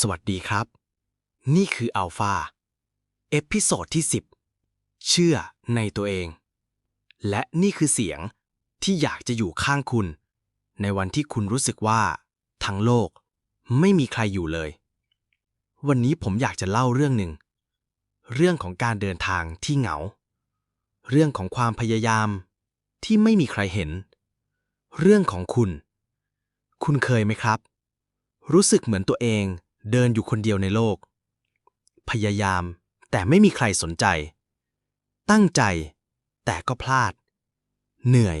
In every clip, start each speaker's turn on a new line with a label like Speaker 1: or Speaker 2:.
Speaker 1: สวัสดีครับ นี่คืออัลฟาเอพิโซดที่ 10 เชื่อในตัวเอง และนี่คือเสียงที่อยากจะอยู่ข้างคุณ ในวันที่คุณรู้สึกว่า ทั้งโลกไม่มีใครอยู่เลย วันนี้ผมอยากจะเล่าเรื่องหนึ่ง เรื่องของการเดินทางที่เหงา เรื่องของความพยายามที่ไม่มีใครเห็น เรื่องของคุณ คุณเคยไหมครับ รู้สึกเหมือนตัวเอง เดินอยู่คนเดียวในโลก พยายามแต่ไม่มีใครสนใจ ตั้งใจแต่ก็พลาด เหนื่อย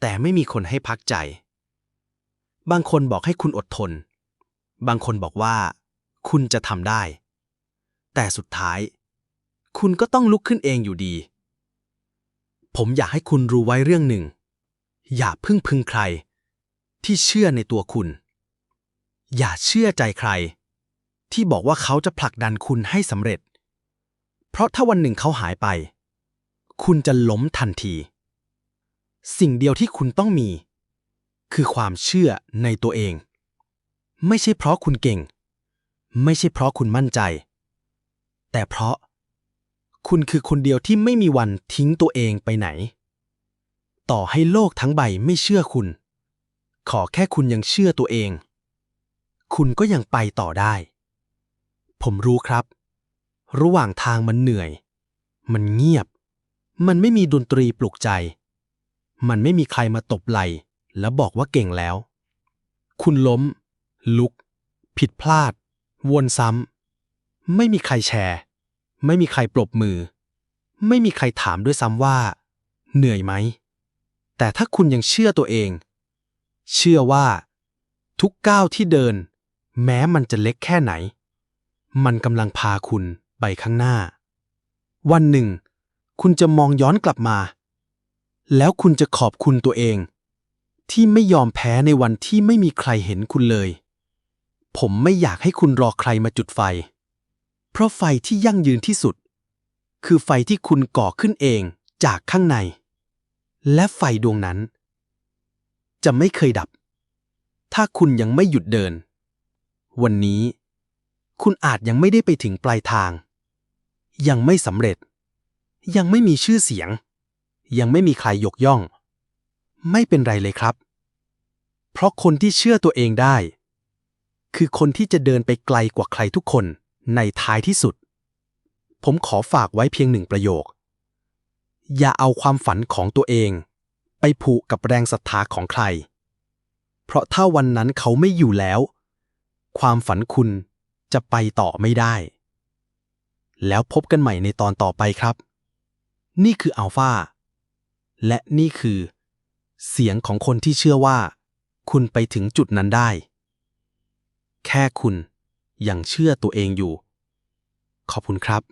Speaker 1: แต่ไม่มีคนให้พักใจ บางคนบอกให้คุณอดทน บางคนบอกว่า คุณจะทำได้ แต่สุดท้าย คุณก็ต้องลุกขึ้นเองอยู่ดี ผมอยากให้คุณรู้ไว้เรื่องหนึ่ง อย่าพึ่งพึงใคร ที่เชื่อในตัวคุณ อย่าเชื่อใจใคร ที่บอกว่าเขาจะผลักดันคุณให้สำเร็จ เพราะถ้าวันหนึ่งเขาหายไป คุณจะล้มทันที สิ่งเดียวที่คุณต้องมี คือความเชื่อในตัวเอง ไม่ใช่เพราะคุณเก่ง ไม่ใช่เพราะคุณมั่นใจ แต่เพราะ คุณคือคนเดียวที่ไม่มีวันทิ้งตัวเองไปไหน ต่อให้โลกทั้งใบไม่เชื่อคุณ ขอแค่คุณยังเชื่อตัวเอง คุณก็ยังไปต่อได้ ผมรู้ครับ ระหว่างทางมันเหนื่อย มันเงียบ มันไม่มีดนตรีปลุกใจ มันไม่มีใครมาตบไหลแล้วบอกว่าเก่งแล้ว คุณล้ม ลุก ผิดพลาด วนซ้ำ ไม่มีใครแชร์ ไม่มีใครปรบมือ ไม่มีใครถามด้วยซ้ำว่า เหนื่อยไหม แต่ถ้าคุณยังเชื่อตัวเอง เชื่อว่า ทุกก้าวที่เดิน แม้มันจะเล็กแค่ไหน มันกำลังพาคุณไปข้างหน้า วันหนึ่ง คุณจะมองย้อนกลับมา แล้วคุณจะขอบคุณตัวเอง ที่ไม่ยอมแพ้ในวันที่ไม่มีใครเห็นคุณเลย ผมไม่อยากให้คุณรอใครมาจุดไฟ เพราะไฟที่ยั่งยืนที่สุด คือไฟที่คุณก่อขึ้นเองจากข้างใน และไฟดวงนั้น จะไม่เคยดับ ถ้าคุณยังไม่หยุดเดิน วันนี้ คุณอาจยังไม่ได้ไปถึงปลายทาง ยังไม่สำเร็จ ยังไม่มีชื่อเสียง ยังไม่มีใครยกย่อง ไม่เป็นไรเลยครับ เพราะคนที่เชื่อตัวเองได้ คือคนที่จะเดินไปไกลกว่าใครทุกคนในท้ายที่สุด ผมขอฝากไว้เพียงหนึ่งประโยค อย่าเอาความฝันของตัวเอง ไปผูกกับแรงศรัทธาของใคร เพราะถ้าวันนั้นเขาไม่อยู่แล้ว ความฝันคุณ จะไปต่อไม่ได้ แล้วพบกันใหม่ในตอนต่อไปครับ นี่คืออัลฟาและนี่คือ เสียงของคนที่เชื่อว่า คุณไปถึงจุดนั้นได้ แค่คุณยังเชื่อตัวเองอยู่ ขอบคุณครับ